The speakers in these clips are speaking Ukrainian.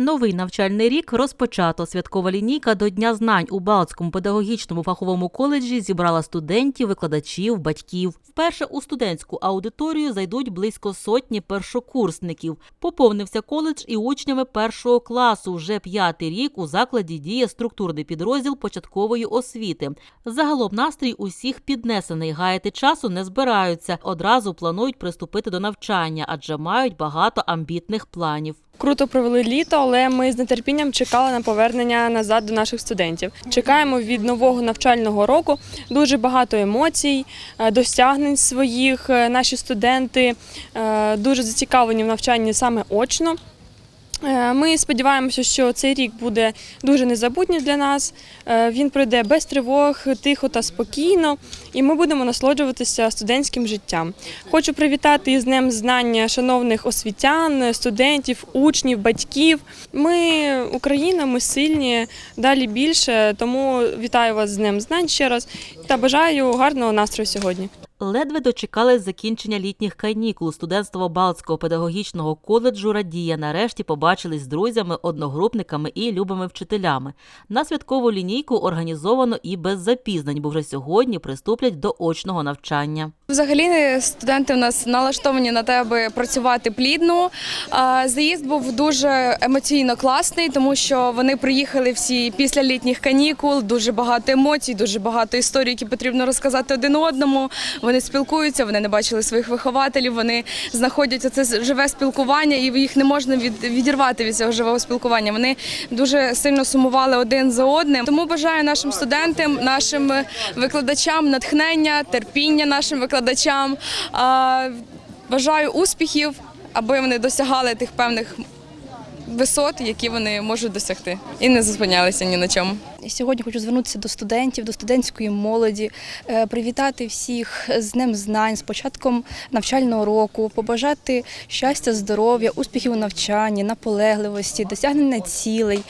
Новий навчальний рік розпочато. Святкова лінійка до Дня знань у Балтському педагогічному фаховому коледжі зібрала студентів, викладачів, батьків. Вперше у студентську аудиторію зайдуть близько сотні першокурсників. Поповнився коледж і учнями першого класу. Вже п'ятий рік у закладі діє структурний підрозділ початкової освіти. Загалом настрій усіх піднесений. Гаяти часу не збираються. Одразу планують приступити до навчання, адже мають багато амбітних планів. Круто провели літо, але ми з нетерпінням чекали на повернення назад до наших студентів. Чекаємо від нового навчального року дуже багато емоцій, е, досягнень своїх. Е, Наші студенти е, дуже зацікавлені в навчанні саме очно. Е, Ми сподіваємося, що цей рік буде дуже незабутній для нас. Е, Він пройде без тривог, тихо та спокійно, і ми будемо насолоджуватися студентським життям. Хочу привітати із Днем знання шановних освітян, студентів, учнів, батьків. Ми Україна, ми сильні, далі більше. Тому вітаю вас з Днем знань ще раз та бажаю гарного настрою сьогодні. Ледве дочекались закінчення літніх канікул. Студентство Балтського педагогічного коледжу радіє. Нарешті побачились з друзями, одногрупниками і любими вчителями. На святкову лінійку організовано і без запізнень, бо вже сьогодні приступлять до очного навчання. Взагалі студенти у нас налаштовані на те, аби працювати плідно. Заїзд був дуже емоційно класний, тому що вони приїхали всі після літніх канікул. Дуже багато емоцій, дуже багато історій, які потрібно розказати один одному. Вони спілкуються, вони не бачили своїх вихователів. Вони знаходять це живе спілкування, і їх не можна від, відірвати від цього живого спілкування. Вони дуже сильно сумували один за одним. Тому бажаю нашим студентам, нашим викладачам натхнення, терпіння нашим викладачам. Бажаю успіхів, аби вони досягали тих певних висот, які вони можуть досягти, і не зупинялися ні на чому. Сьогодні хочу звернутися до студентів, до студентської молоді, е, привітати всіх з Днем знань, з початком навчального року, побажати щастя, здоров'я, успіхів у навчанні, наполегливості, досягнення цілей,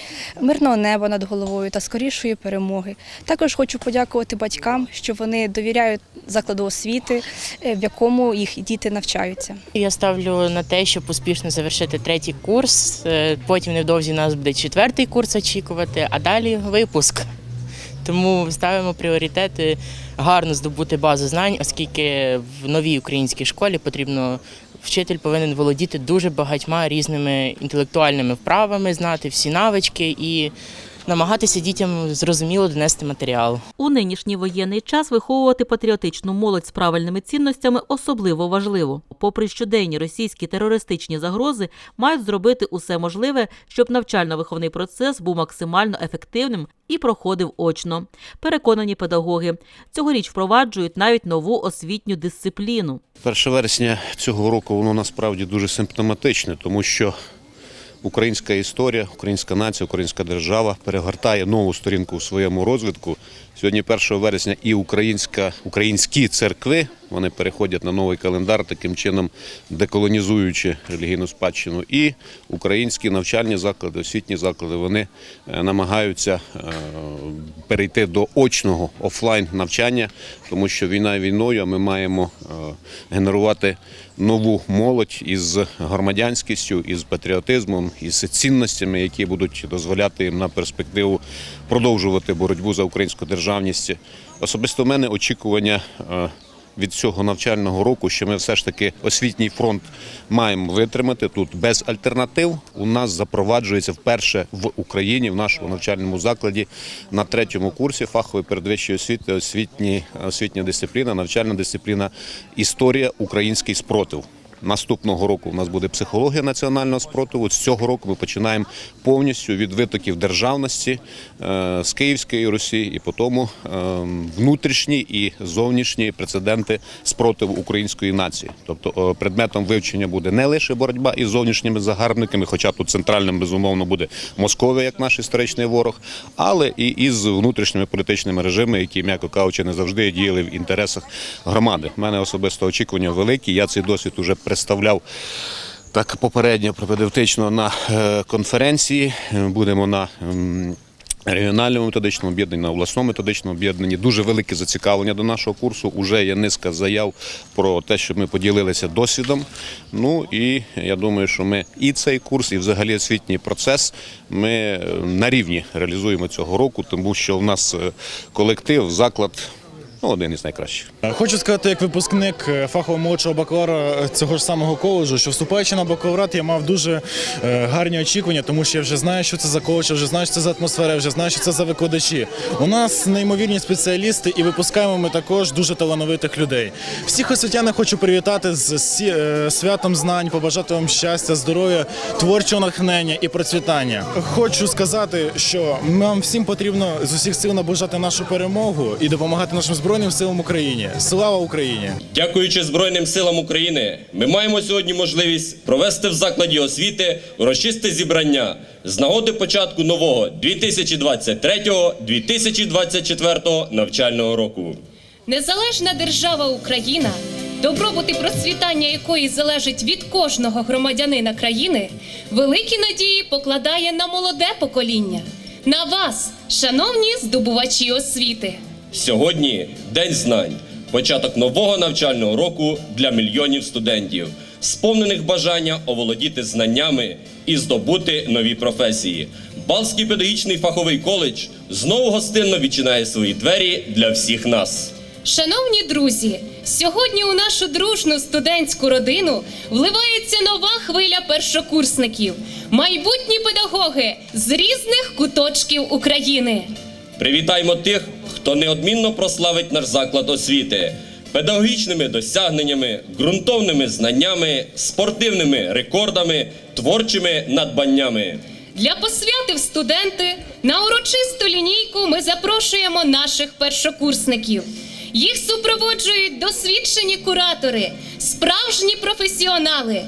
мирного неба над головою та скорішої перемоги. Також хочу подякувати батькам, що вони довіряють закладу освіти, е, в якому їх діти навчаються. Я ставлю на те, щоб успішно завершити третій курс. Е, Потім невдовзі нас буде четвертий курс очікувати, а далі випуск. Тому ставимо пріоритети гарно здобути базу знань, оскільки в новій українській школі потрібно вчитель повинен володіти дуже багатьма різними інтелектуальними вправами, знати всі навички і намагатися дітям зрозуміло донести матеріал. У нинішній воєнний час виховувати патріотичну молодь з правильними цінностями особливо важливо. Попри щоденні російські терористичні загрози, мають зробити усе можливе, щоб навчально-виховний процес був максимально ефективним і проходив очно. Переконані педагоги. Цьогоріч впроваджують навіть нову освітню дисципліну. 1 вересня цього року воно насправді дуже симптоматичне, тому що українська історія, українська нація, українська держава перегортає нову сторінку у своєму розвитку. Сьогодні, 1 вересня, і українська, українські церкви вони переходять на новий календар, таким чином деколонізуючи релігійну спадщину. І українські навчальні заклади, освітні заклади вони е, намагаються е, перейти до очного офлайн навчання, тому що війна війною, а ми маємо е, генерувати нову молодь із громадянськістю, із патріотизмом, із цінностями, які будуть дозволяти їм на перспективу продовжувати боротьбу за українську державність. Особисто в мене очікування. Від цього навчального року, що ми все ж таки освітній фронт маємо витримати тут без альтернатив. У нас запроваджується вперше в Україні в нашому навчальному закладі на третьому курсі фахової передвищої освіти освітні, освітня дисципліна, навчальна дисципліна Історія український спротив. Наступного року у нас буде психологія національного спротиву. З цього року ми починаємо повністю від витоків державності е, з Київської Русі і по тому е, внутрішні і зовнішні прецеденти спротиву української нації. Тобто е, предметом вивчення буде не лише боротьба із зовнішніми загарбниками, хоча тут центральним безумовно буде Московія як наш історичний ворог, але і із внутрішніми політичними режимами, які, м'яко кажучи, не завжди діяли в інтересах громади. У мене особисто очікування великі. Я цей досвід уже представляв. Так попередньо пропедевтично на е, конференції. Будемо на ем, регіональному методичному об'єднанні, на обласному методичному об'єднанні. Дуже велике зацікавлення до нашого курсу. Уже є низка заяв про те, щоб ми поділилися досвідом. Ну і я думаю, що ми і цей курс, і взагалі освітній процес ми е, на рівні реалізуємо цього року, тому що в нас е, колектив, заклад ну, один із найкращих. Хочу сказати, як випускник е, фахового молодшого бакалавра цього ж самого коледжу, що вступаючи на бакалаврат, я мав дуже е, гарні очікування, тому що я вже знаю, що це за коледж, я вже знаю, що це за атмосфера, я вже знаю, що це за викладачі. У нас неймовірні спеціалісти, і випускаємо ми також дуже талановитих людей. Всіх освітян хочу привітати з е, святом знань, побажати вам щастя, здоров'я, творчого натхнення і процвітання. Хочу сказати, що нам всім потрібно з усіх сил наближати нашу перемогу і допомагати нашим збройним силам України. Слава Україні! Дякуючи Збройним силам України, ми маємо сьогодні можливість провести в закладі освіти урочисте зібрання з нагоди початку нового 2023-2024 навчального року. Незалежна держава Україна, добробут і процвітання якої залежить від кожного громадянина країни, великі надії покладає на молоде покоління, на вас, шановні здобувачі освіти. Сьогодні День знань, початок нового навчального року для мільйонів студентів, сповнених бажання оволодіти знаннями і здобути нові професії. Балтський педагогічний фаховий коледж знову гостинно відчиняє свої двері для всіх нас. Шановні друзі, сьогодні у нашу дружну студентську родину вливається нова хвиля першокурсників, майбутні педагоги з різних куточків України. Привітаймо тих, хто неодмінно прославить наш заклад освіти педагогічними досягненнями, ґрунтовними знаннями, спортивними рекордами, творчими надбаннями. Для посвяти в студенти на урочисту лінійку ми запрошуємо наших першокурсників. Їх супроводжують досвідчені куратори, справжні професіонали,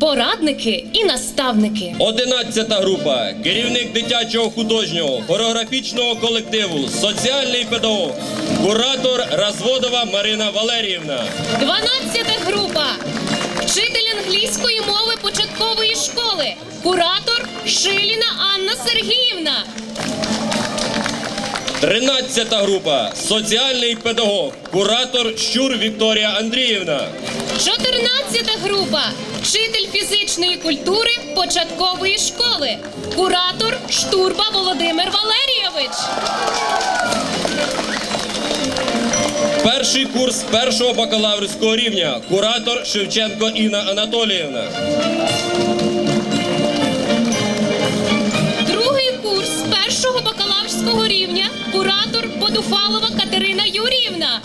порадники і наставники. Одинадцята група, керівник дитячого художнього, хореографічного колективу, соціальний педагог, куратор Розводова Марина Валеріївна. 12 група. Вчитель англійської мови початкової школи, куратор Шиліна Анна Сергіївна. Тринадцята група, соціальний педагог, куратор Щур Вікторія Андріївна. 14 група. Вчитель фізичної культури початкової школи. Куратор Штурба Володимир Валерійович. Перший курс першого бакалаврського рівня, куратор Шевченко Інна Анатоліївна. Другий курс першого бакалаврського рівня. Куратор Подуфалова Катерина Юріївна.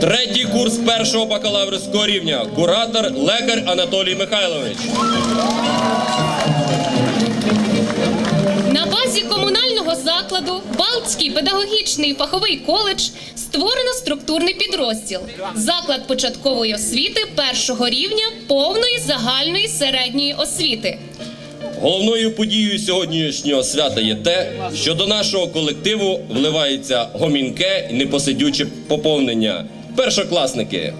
Третій курс першого бакалаврського рівня, куратор лекар Анатолій Михайлович. На базі комунального закладу Балтський педагогічний фаховий коледж створено структурний підрозділ заклад початкової освіти першого рівня повної загальної середньої освіти. Головною подією сьогоднішнього свята є те, що до нашого колективу вливається гомінке і непосидюче поповнення. Першокласники.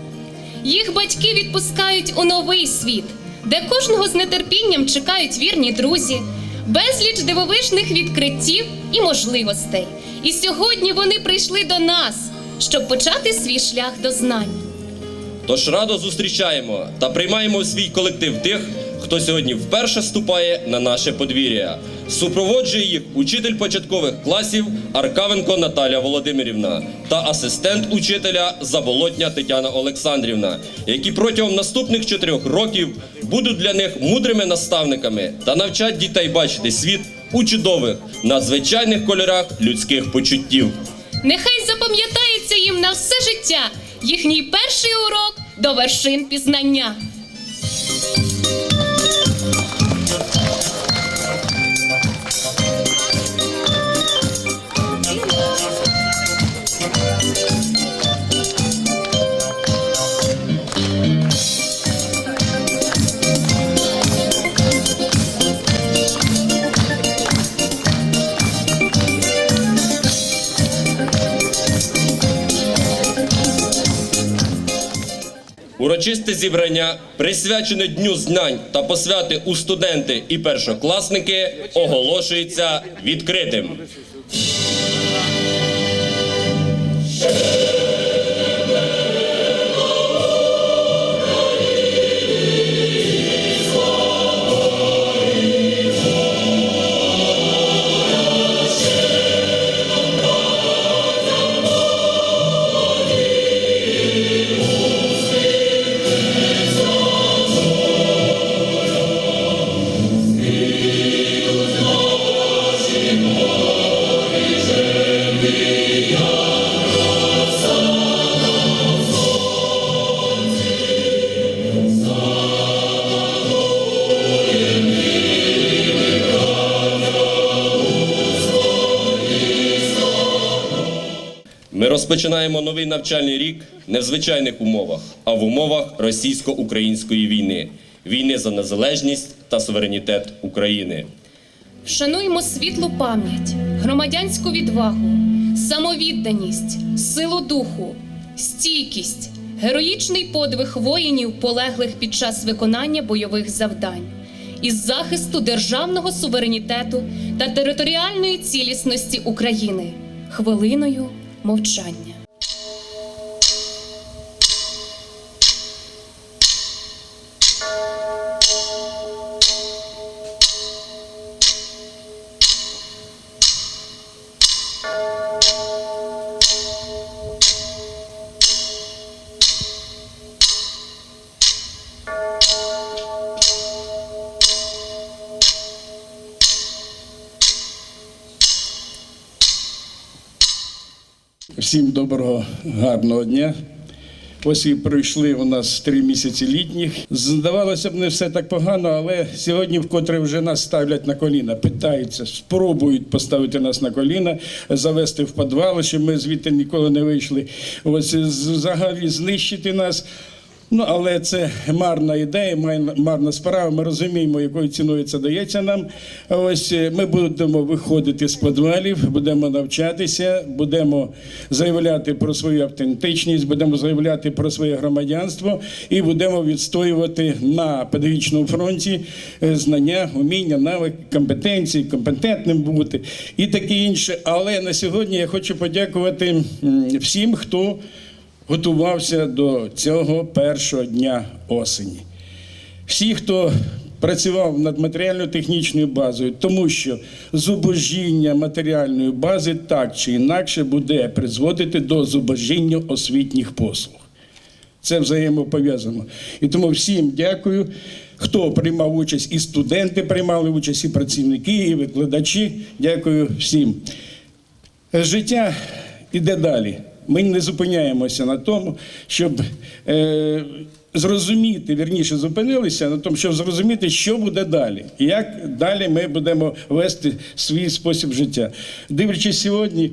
Їх батьки відпускають у новий світ, де кожного з нетерпінням чекають вірні друзі, безліч дивовижних відкриттів і можливостей. І сьогодні вони прийшли до нас, щоб почати свій шлях до знань. Тож радо зустрічаємо та приймаємо у свій колектив тих, хто сьогодні вперше ступає на наше подвір'я. Супроводжує їх учитель початкових класів Аркавенко Наталя Володимирівна та асистент учителя Заболотня Тетяна Олександрівна, які протягом наступних чотирьох років будуть для них мудрими наставниками та навчать дітей бачити світ у чудових, надзвичайних кольорах людських почуттів. Нехай запам'ятається їм на все життя їхній перший урок до вершин пізнання. Урочисте зібрання, присвячене Дню знань та посвяти у студенти і першокласники, оголошується відкритим. Розпочинаємо новий навчальний рік не в звичайних умовах, а в умовах російсько-української війни, війни за незалежність та суверенітет України. Вшануймо світлу пам'ять, громадянську відвагу, самовідданість, силу духу, стійкість, героїчний подвиг воїнів, полеглих під час виконання бойових завдань, із захисту державного суверенітету та територіальної цілісності України хвилиною мовчання. Всім доброго, гарного дня. Ось і пройшли у нас три місяці літніх. Здавалося б, не все так погано, але сьогодні вкотре вже нас ставлять на коліна, питаються, спробують поставити нас на коліна, завести в підвал, щоб ми звідти ніколи не вийшли. Ось взагалі знищити нас. Ну, але це марна ідея, мар- марна справа. Ми розуміємо, якою ціною це дається нам. Ось е, ми будемо виходити з підвалів, будемо навчатися, будемо заявляти про свою автентичність, будемо заявляти про своє громадянство і будемо відстоювати на педагогічному фронті е, знання, уміння, навики, компетенції, компетентним бути і таке інше. Але на сьогодні я хочу подякувати всім, хто готувався до цього першого дня осені. Всі, хто працював над матеріально-технічною базою, тому що зубожіння матеріальної бази так чи інакше буде призводити до зубожіння освітніх послуг. Це взаємопов'язано. І тому всім дякую, хто приймав участь, і студенти приймали участь, і працівники, і викладачі. Дякую всім. Життя іде далі. Ми не зупиняємося на тому, щоб е, зрозуміти, вірніше зупинилися на тому, щоб зрозуміти, що буде далі, як далі ми будемо вести свій спосіб життя. Дивлячись сьогодні,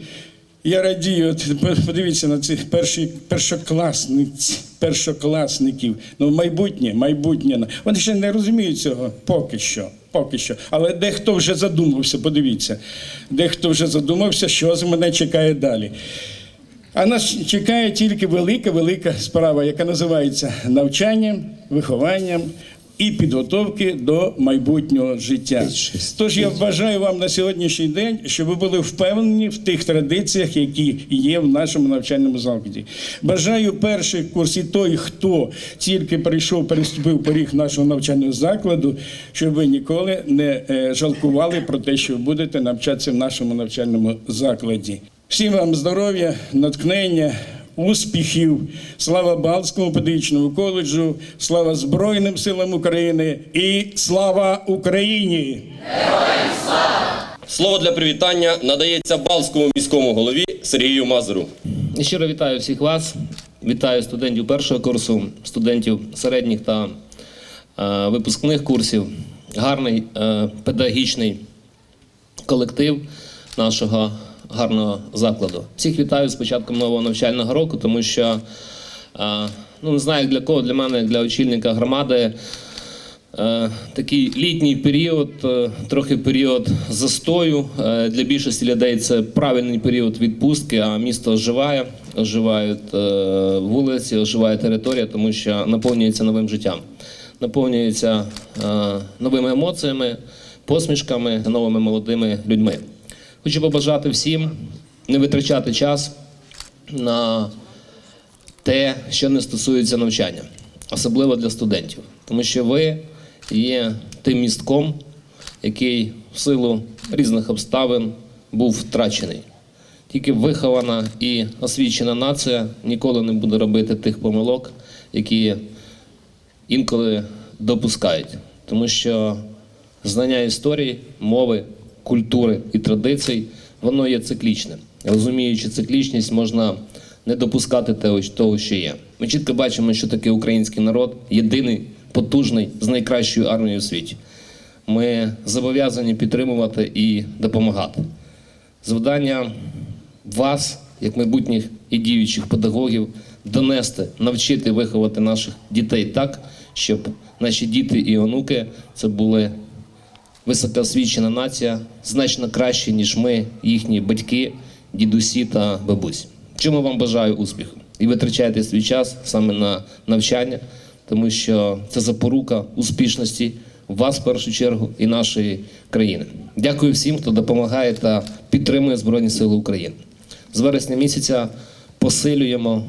я радію, от подивіться на цих перші, першокласниць, першокласників. Ну, майбутнє, майбутнє. Вони ще не розуміють цього поки що. Поки що. Але дехто вже задумався, подивіться. Дехто вже задумався, що з мене чекає далі. А нас чекає тільки велика, велика справа, яка називається навчанням, вихованням і підготовки до майбутнього життя. Тож я бажаю вам на сьогоднішній день, щоб ви були впевнені в тих традиціях, які є в нашому навчальному закладі. Бажаю перший курс і той, хто тільки прийшов, переступив поріг нашого навчального закладу, щоб ви ніколи не е, жалкували про те, що ви будете навчатися в нашому навчальному закладі. Всім вам здоров'я, натхнення, успіхів, слава Балтському педагогічному коледжу, слава Збройним силам України і слава Україні! Слово для привітання надається Балтському міському голові Сергію Мазуру. Щиро вітаю всіх вас. Вітаю студентів першого курсу, студентів середніх та е, випускних курсів. Гарний е, педагогічний колектив нашого гарного закладу. Всіх вітаю з початком нового навчального року, тому що е, ну не знаю для кого, для мене, для очільника громади. е, такий літній період, е, трохи період застою. Для більшості людей це правильний період відпустки, а місто оживає, оживають вулиці, оживає територія, тому що наповнюється новим життям, наповнюється новими емоціями, посмішками, новими молодими людьми. Хочу побажати всім не витрачати час на те, що не стосується навчання, особливо для студентів, тому що ви є тим містком, який в силу різних обставин був втрачений. Тільки вихована і освічена нація ніколи не буде робити тих помилок, які інколи допускають, тому що знання історії, мови, культури і традицій воно є циклічним. Розуміючи циклічність, можна не допускати того, що є. Ми чітко бачимо, що таке український народ єдиний, потужний, з найкращою армією у світі. Ми зобов'язані підтримувати і допомагати. Завдання вас, як майбутніх і діючих педагогів, донести, навчити виховати наших дітей так, щоб наші діти і онуки це були високоосвічена нація, значно краще, ніж ми, їхні батьки, дідусі та бабусі. Чому вам бажаю успіху? І витрачайте свій час саме на навчання, тому що це запорука успішності вас в першу чергу і нашої країни. Дякую всім, хто допомагає та підтримує Збройні Сили України. З вересня місяця посилюємо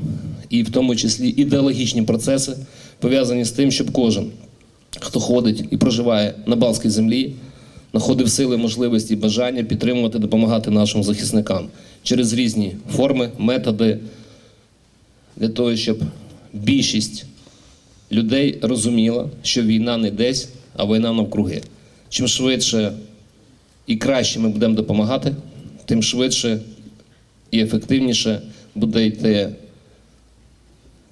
і в тому числі ідеологічні процеси, пов'язані з тим, щоб кожен, хто ходить і проживає на Балтській землі, знаходив сили, можливості і бажання підтримувати, допомагати нашим захисникам через різні форми, методи, для того, щоб більшість людей розуміла, що війна не десь, а війна навкруги. Чим швидше і краще ми будемо допомагати, тим швидше і ефективніше буде йти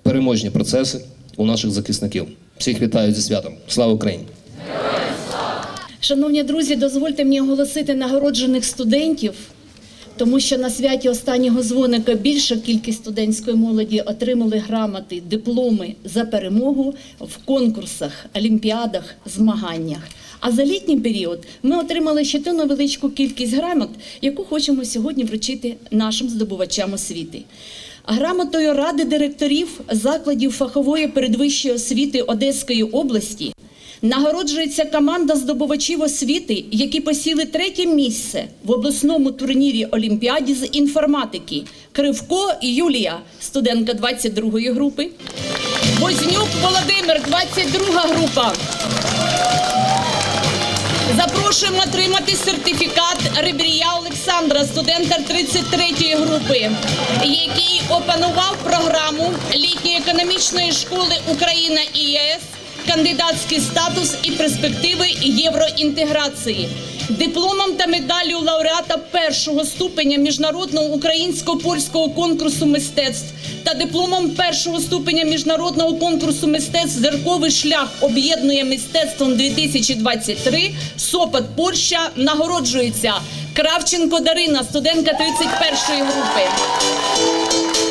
переможні процеси у наших захисників. Всіх вітаю зі святом. Слава Україні! Шановні друзі, дозвольте мені оголосити нагороджених студентів, тому що на святі останнього дзвоника більша кількість студентської молоді отримали грамоти, дипломи за перемогу в конкурсах, олімпіадах, змаганнях. А за літній період ми отримали ще ту невеличку кількість грамот, яку хочемо сьогодні вручити нашим здобувачам освіти. Грамотою ради директорів закладів фахової передвищої освіти Одеської області Нагороджується команда здобувачів освіти, які посіли третє місце в обласному турнірі Олімпіаді з інформатики. Кривко Юлія, студентка 22-ї групи. Вознюк Володимир, 22 група. Запрошуємо отримати сертифікат Рибрія Олександра, студента 33-ї групи, який опанував програму літньої економічної школи Україна і ЄС кандидатський статус і перспективи євроінтеграції. Дипломом та медаллю лауреата першого ступеня міжнародного українсько-польського конкурсу мистецтв та дипломом першого ступеня міжнародного конкурсу мистецтв Зерковий шлях об'єднує мистецтвом 2023 Сопот Польща нагороджується Кравченко Дарина, студентка 31-ї групи.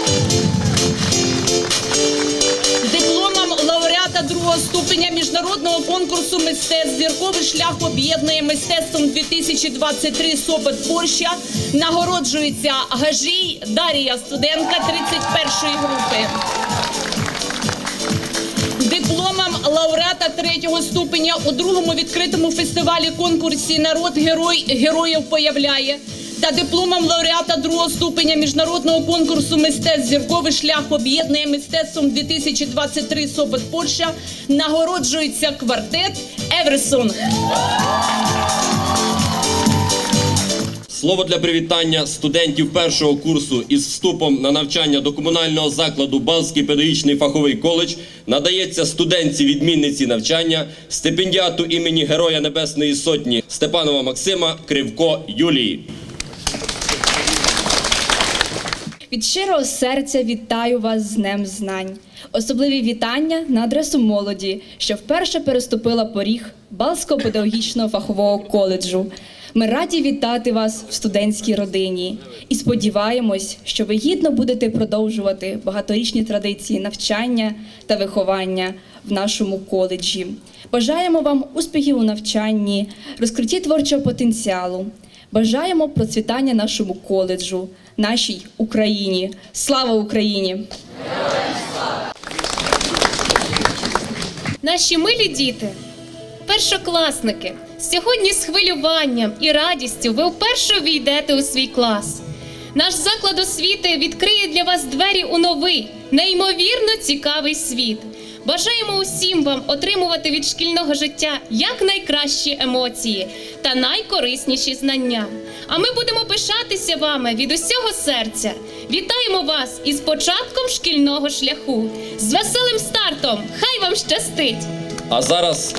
Лауреата другого ступеня міжнародного конкурсу мистецтв Зірковий шлях об'єднує мистецтвом 2023 Сопот Польща нагороджується Гажій Дарія, студентка 31-ї групи. Дипломом лауреата третього ступеня у другому відкритому фестивалі конкурсі Народ Герой Героїв появляє та дипломом лауреата другого ступеня міжнародного конкурсу мистецтв Зірковий шлях об'єднує мистецтвом 2023 Сопот Польща нагороджується квартет Еверсон. Слово для привітання студентів першого курсу із вступом на навчання до комунального закладу Балтський педагогічний фаховий коледж надається студентці відмінниці навчання, стипендіату імені Героя Небесної Сотні Степанова Максима Кривко Юлії. Від щирого серця вітаю вас з Днем Знань. Особливі вітання на адресу молоді, що вперше переступила поріг Балського педагогічного фахового коледжу. Ми раді вітати вас в студентській родині і сподіваємось, що ви гідно будете продовжувати багаторічні традиції навчання та виховання в нашому коледжі. Бажаємо вам успіхів у навчанні, розкритті творчого потенціалу. Бажаємо процвітання нашому коледжу, нашій Україні. Слава Україні! Наші милі діти, першокласники, сьогодні з хвилюванням і радістю ви вперше війдете у свій клас. Наш заклад освіти відкриє для вас двері у новий, неймовірно цікавий світ. Бажаємо усім вам отримувати від шкільного життя якнайкращі емоції та найкорисніші знання. А ми будемо пишатися вами від усього серця. Вітаємо вас із початком шкільного шляху, з веселим стартом! Хай вам щастить! А зараз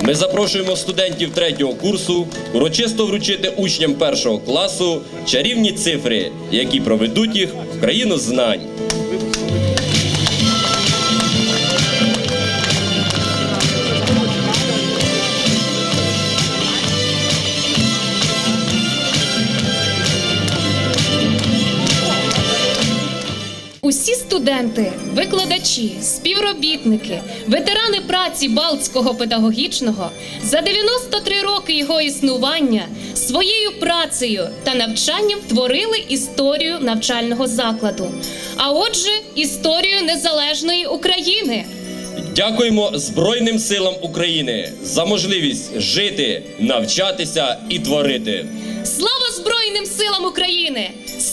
ми запрошуємо студентів третього курсу урочисто вручити учням першого класу чарівні цифри, які проведуть їх в країну знань. Усі студенти, викладачі, співробітники, ветерани праці Балтського педагогічного за 93 роки його існування своєю працею та навчанням творили історію навчального закладу. А отже, історію незалежної України. Дякуємо Збройним силам України за можливість жити, навчатися і творити. Слава Збройним силам України!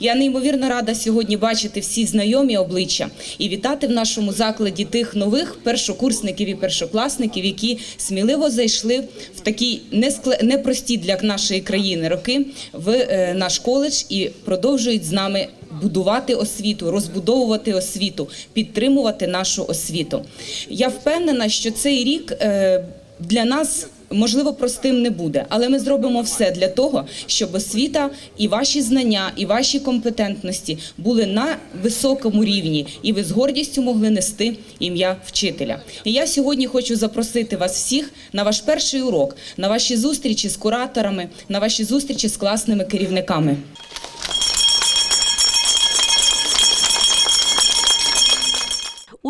Я неймовірно рада сьогодні бачити всі знайомі обличчя і вітати в нашому закладі тих нових першокурсників і першокласників, які сміливо зайшли в такі непрості для нашої країни роки в е, наш коледж і продовжують з нами будувати освіту, розбудовувати освіту, підтримувати нашу освіту. Я впевнена, що цей рік е, для нас. Можливо, простим не буде, але ми зробимо все для того, щоб освіта і ваші знання, і ваші компетентності були на високому рівні, і ви з гордістю могли нести ім'я вчителя. І я сьогодні хочу запросити вас всіх на ваш перший урок, на ваші зустрічі з кураторами, на ваші зустрічі з класними керівниками.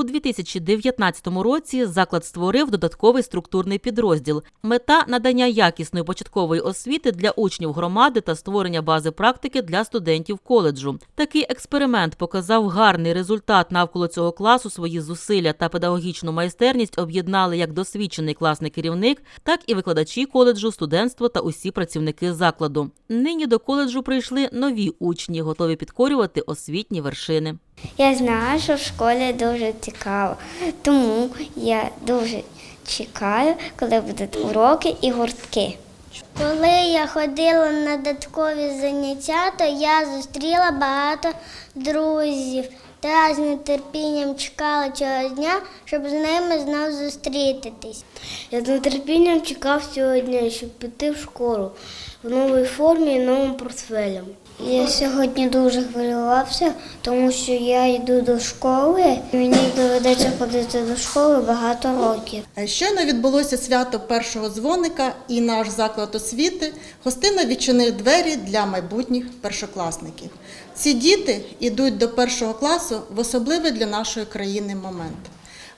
У 2019 році заклад створив додатковий структурний підрозділ. Мета надання якісної початкової освіти для учнів громади та створення бази практики для студентів коледжу. Такий експеримент показав гарний результат. Навколо цього класу свої зусилля та педагогічну майстерність об'єднали як досвідчений класний керівник, так і викладачі коледжу, студентство та усі працівники закладу. Нині до коледжу прийшли нові учні, готові підкорювати освітні вершини. Я знаю, що в школі дуже цікаво, тому я дуже чекаю, коли будуть уроки і гуртки. Коли я ходила на додаткові заняття, то я зустріла багато друзів та з нетерпінням чекала цього дня, щоб з ними знов зустрітись. Я з нетерпінням чекав цього дня, щоб піти в школу в новій формі і новим портфелем. Я сьогодні дуже хвилювався, тому що я йду до школи. Мені доведеться ходити до школи багато років. Щойно відбулося свято першого дзвоника, і наш заклад освіти гостинно відчинив двері для майбутніх першокласників. Ці діти йдуть до першого класу в особливий для нашої країни момент.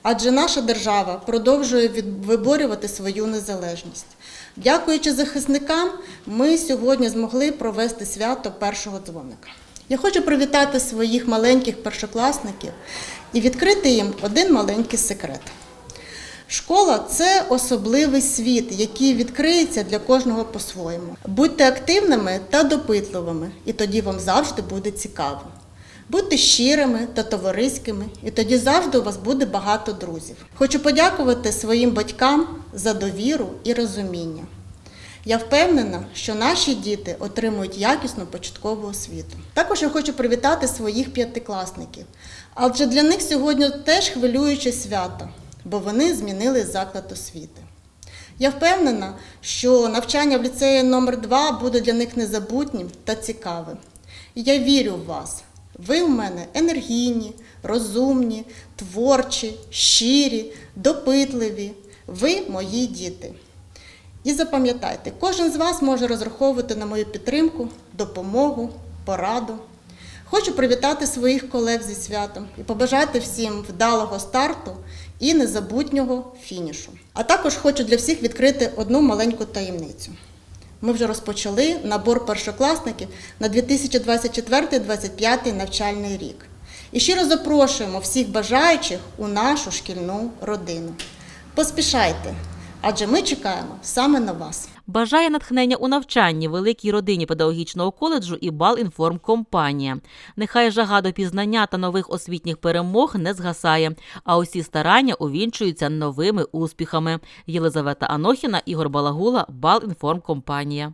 Адже наша держава продовжує виборювати свою незалежність. Дякуючи захисникам, ми сьогодні змогли провести свято першого дзвоника. Я хочу привітати своїх маленьких першокласників і відкрити їм один маленький секрет. Школа це особливий світ, який відкриється для кожного по-своєму. Будьте активними та допитливими, і тоді вам завжди буде цікаво. Будьте щирими та товариськими, і тоді завжди у вас буде багато друзів. Хочу подякувати своїм батькам за довіру і розуміння. Я впевнена, що наші діти отримують якісну початкову освіту. Також я хочу привітати своїх п'ятикласників, адже для них сьогодні теж хвилююче свято, бо вони змінили заклад освіти. Я впевнена, що навчання в ліцеї номер 2 буде для них незабутнім та цікавим. І я вірю в вас. Ви у мене енергійні, розумні, творчі, щирі, допитливі. Ви мої діти. І запам'ятайте, кожен з вас може розраховувати на мою підтримку, допомогу, пораду. Хочу привітати своїх колег зі святом і побажати всім вдалого старту і незабутнього фінішу. А також хочу для всіх відкрити одну маленьку таємницю. Ми вже розпочали набор першокласників на 2024-2025 навчальний рік. І щиро запрошуємо всіх бажаючих у нашу шкільну родину. Поспішайте, адже ми чекаємо саме на вас. Бажає натхнення у навчанні великій родині педагогічного коледжу і Балінформкомпанія. Нехай жага до пізнання та нових освітніх перемог не згасає, а усі старання увінчуються новими успіхами. Єлизавета Анохіна, Ігор Балагула, Балінформкомпанія.